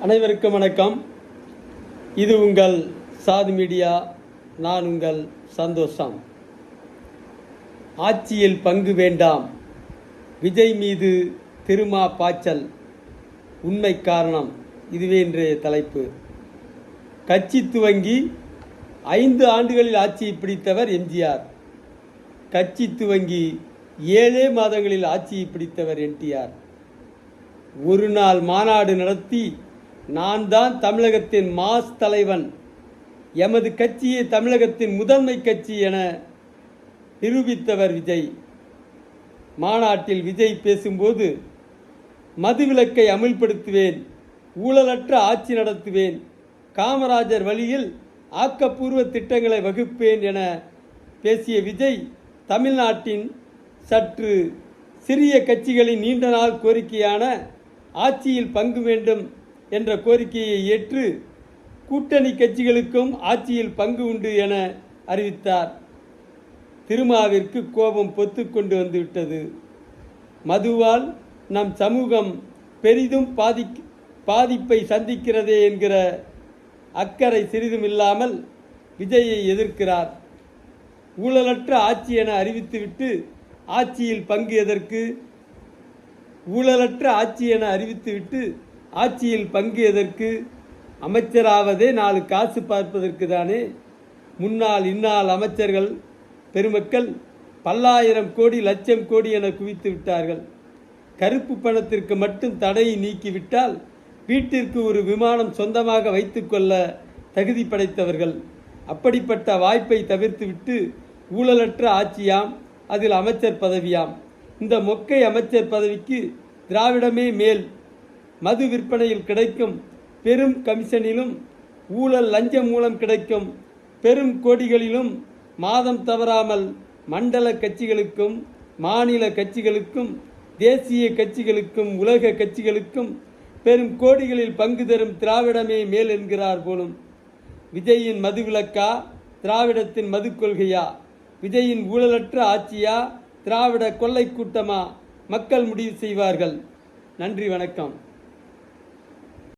அனைவருக்கும் வணக்கம். இது உங்கள் சாது மீடியா நான் உங்கள் சந்தோஷம். ஆட்சியில் பங்கு வேண்டாம். விஜய் மீது திருமா பாய்ச்சல் உண்மை காரணம். இதுவே இன்றைய தலைப்பு. கட்சி துவங்கி ஐந்து ஆண்டுகளில் ஆட்சியை பிடித்தவர் எம்ஜிஆர். கட்சி துவங்கி ஏழே மாதங்களில் ஆட்சியை பிடித்தவர் என்டிஆர். ஒரு நாள் மாநாடு நடத்தி நான் தான் தமிழகத்தின் மாஸ் தலைவன். எமது கட்சியை தமிழகத்தின் முதன்மை கட்சி என நிரூபித்தவர் விஜய். மாநாட்டில் விஜய் பேசும்போது மதுவிலக்கை அமல்படுத்துவேன் ஊழலற்ற ஆட்சி நடத்துவேன் காமராஜர் வழியில் ஆக்கப்பூர்வ திட்டங்களை வகுப்பேன் என பேசிய விஜய் தமிழ்நாட்டின் சற்று சிறிய கட்சிகளின் நீண்ட நாள் கோரிக்கையான ஆட்சியில் பங்கு வேண்டும் என்ற கோரிக்கையை ஏற்று கூட்டணி கட்சிகளுக்கும் ஆட்சியில் பங்கு உண்டு என அறிவித்தார். திருமாவிற்கு கோபம் பொத்து கொண்டு வந்துவிட்டது. மதுவால் நம் சமூகம் பெரிதும் பாதி பாதிப்பை சந்திக்கிறதே என்கிற அக்கறை சிறிதும் இல்லாமல் விஜயை எதிர்க்கிறார். ஊழலற்ற ஆட்சி என அறிவித்துவிட்டு ஆட்சியில் பங்கு எதற்கு ஊழலற்ற ஆட்சி என அறிவித்துவிட்டு ஆட்சியில் பங்கு எதற்கு அமைச்சராவதே நாலு காசு பார்ப்பதற்கு தானே? முன்னாள் இந்நாள் அமைச்சர்கள் பெருமக்கள் பல்லாயிரம் கோடி லட்சம் கோடி என குவித்து விட்டார்கள். கருப்பு பணத்திற்கு மட்டும் தடையை நீக்கிவிட்டால் வீட்டிற்கு ஒரு விமானம் சொந்தமாக வைத்துக்கொள்ள தகுதி படைத்தவர்கள். அப்படிப்பட்ட வாய்ப்பை தவிர்த்துவிட்டு ஊழலற்ற ஆட்சியாம் அதில் அமைச்சர் பதவியாம். இந்த மொக்கை அமைச்சர் பதவிக்கு திராவிடமே மேல். மது விற்பனையில் கிடைக்கும் பெரும் கமிஷனிலும் ஊழல் லஞ்சம் மூலம் கிடைக்கும் பெரும் கோடிகளிலும் மாதம் தவறாமல் மண்டல கட்சிகளுக்கும் மாநில கட்சிகளுக்கும் தேசிய கட்சிகளுக்கும் உலக கட்சிகளுக்கும் பெரும் கோடிகளில் பங்கு தரும் திராவிடமே மேல் என்கிறார் போலும். விஜயின் மதுவிலக்கா திராவிடத்தின் மது கொள்கையா? விஜயின் ஊழலற்ற ஆட்சியா? திராவிட கொள்ளை கூட்டமா? மக்கள் முடிவு செய்வார்கள். நன்றி வணக்கம்.